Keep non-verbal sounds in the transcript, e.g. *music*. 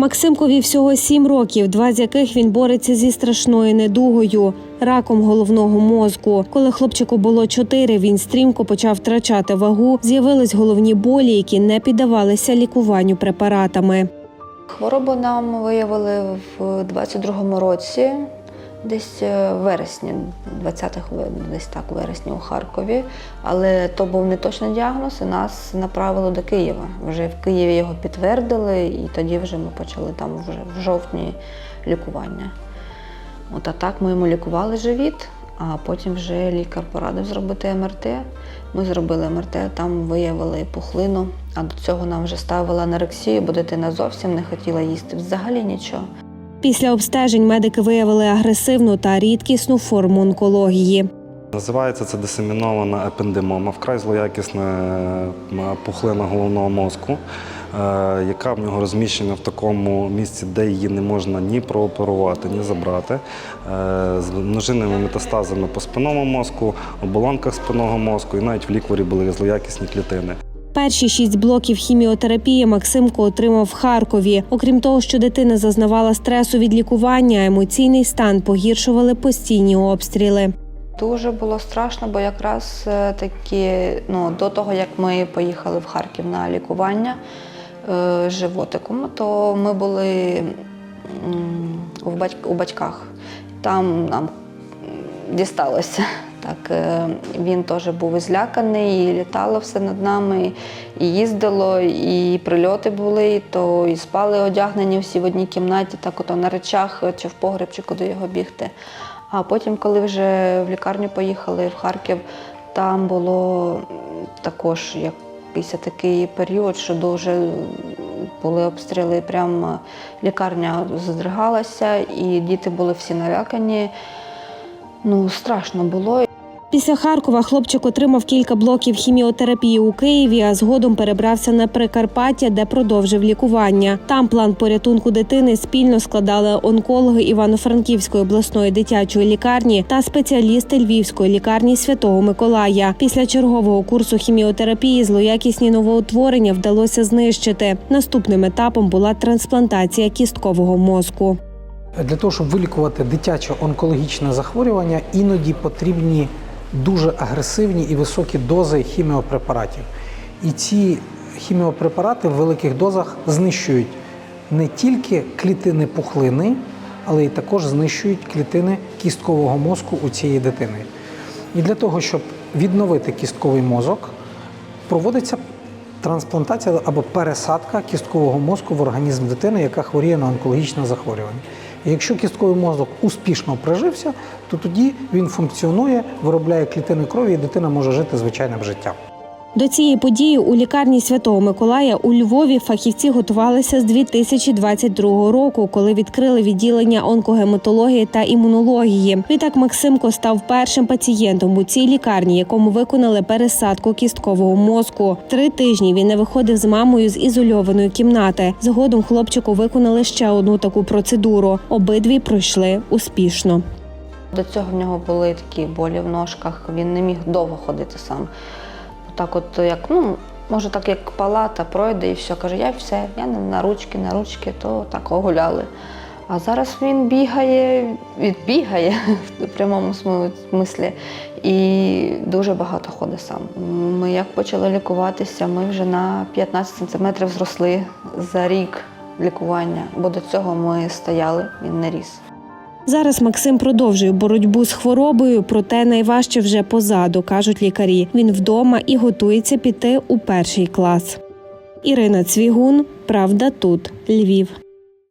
Максимкові всього сім років, два з яких він бореться зі страшною недугою раком головного мозку. Коли хлопчику було чотири, він стрімко почав втрачати вагу. З'явились головні болі, які не піддавалися лікуванню препаратами. Хворобу нам виявили в 22-му році, десь е, вересні, 20-х, десь так, вересні у Харкові. Але то був не точний діагноз, і нас направили до Києва. Вже в Києві його підтвердили, і тоді вже ми почали там вже в жовтні лікування. От а так ми йому лікували живіт, а потім вже лікар порадив зробити МРТ. Ми зробили МРТ, там виявили пухлину, а до цього нам вже ставили анорексію, бо дитина зовсім не хотіла їсти взагалі нічого. Після обстежень медики виявили агресивну та рідкісну форму онкології. Називається це дисемінована епендемома, вкрай злоякісна е, пухлина головного мозку, е, яка в нього розміщена в такому місці, де її не можна ні прооперувати, ні забрати, е, з множинними метастазами по спинному мозку, оболонках спинного мозку, і навіть в лікворі були злоякісні клітини. Перші шість блоків хіміотерапії Максимко отримав в Харкові. Окрім того, що дитина зазнавала стресу від лікування, емоційний стан погіршували постійні обстріли. Дуже було страшно, бо якраз е, таки ну, до того, як ми поїхали в Харків на лікування е, животиком, то ми були у батьках. Там нам дісталося. Так, е, він теж був зляканий, і літало все над нами, і їздило, і прильоти були, і то і спали одягнені всі в одній кімнаті, так ото на речах чи в погреб, чи куди його бігти. А потім, коли вже в лікарню поїхали в Харків, там було також якийсь такий період, що дуже були обстріли. Прямо лікарня здригалася, і діти були всі налякані. Ну, страшно було. Після Харкова хлопчик отримав кілька блоків хіміотерапії у Києві, а згодом перебрався на Прикарпаття, де продовжив лікування. Там план порятунку дитини спільно складали онкологи Івано-Франківської обласної дитячої лікарні та спеціалісти Львівської лікарні Святого Миколая. Після чергового курсу хіміотерапії злоякісні новоутворення вдалося знищити. Наступним етапом була трансплантація кісткового мозку. Для того, щоб вилікувати дитяче онкологічне захворювання, іноді потрібні дуже агресивні і високі дози хіміопрепаратів. І ці хіміопрепарати в великих дозах знищують не тільки клітини пухлини, але й також знищують клітини кісткового мозку у цієї дитини. І для того, щоб відновити кістковий мозок, проводиться трансплантація або пересадка кісткового мозку в організм дитини, яка хворіє на онкологічне захворювання. І якщо кістковий мозок успішно прижився, то тоді він функціонує, виробляє клітини крові, і дитина може жити звичайним життям. До цієї події у лікарні Святого Миколая у Львові фахівці готувалися з 2022 року, коли відкрили відділення онкогематології та імунології. Відтак Максимко став першим пацієнтом у цій лікарні, якому виконали пересадку кісткового мозку. Три тижні він не виходив з мамою з ізольованої кімнати. Згодом хлопчику виконали ще одну таку процедуру. Обидві пройшли успішно. До цього в нього були такі болі в ножках, він не міг довго ходити сам. Так от, як, ну, може, так як палата пройде і все, каже, я все, я на ручки, на ручки, то так огуляли. А зараз він бігає, відбігає *laughs* в прямому смислі і дуже багато ходить сам. Ми як почали лікуватися, ми вже на 15 сантиметрів зросли за рік лікування, бо до цього ми стояли, він не ріс. Зараз Максим продовжує боротьбу з хворобою, проте найважче вже позаду, кажуть лікарі. Він вдома і готується піти у перший клас. Ірина Цвігун, Правда тут, Львів.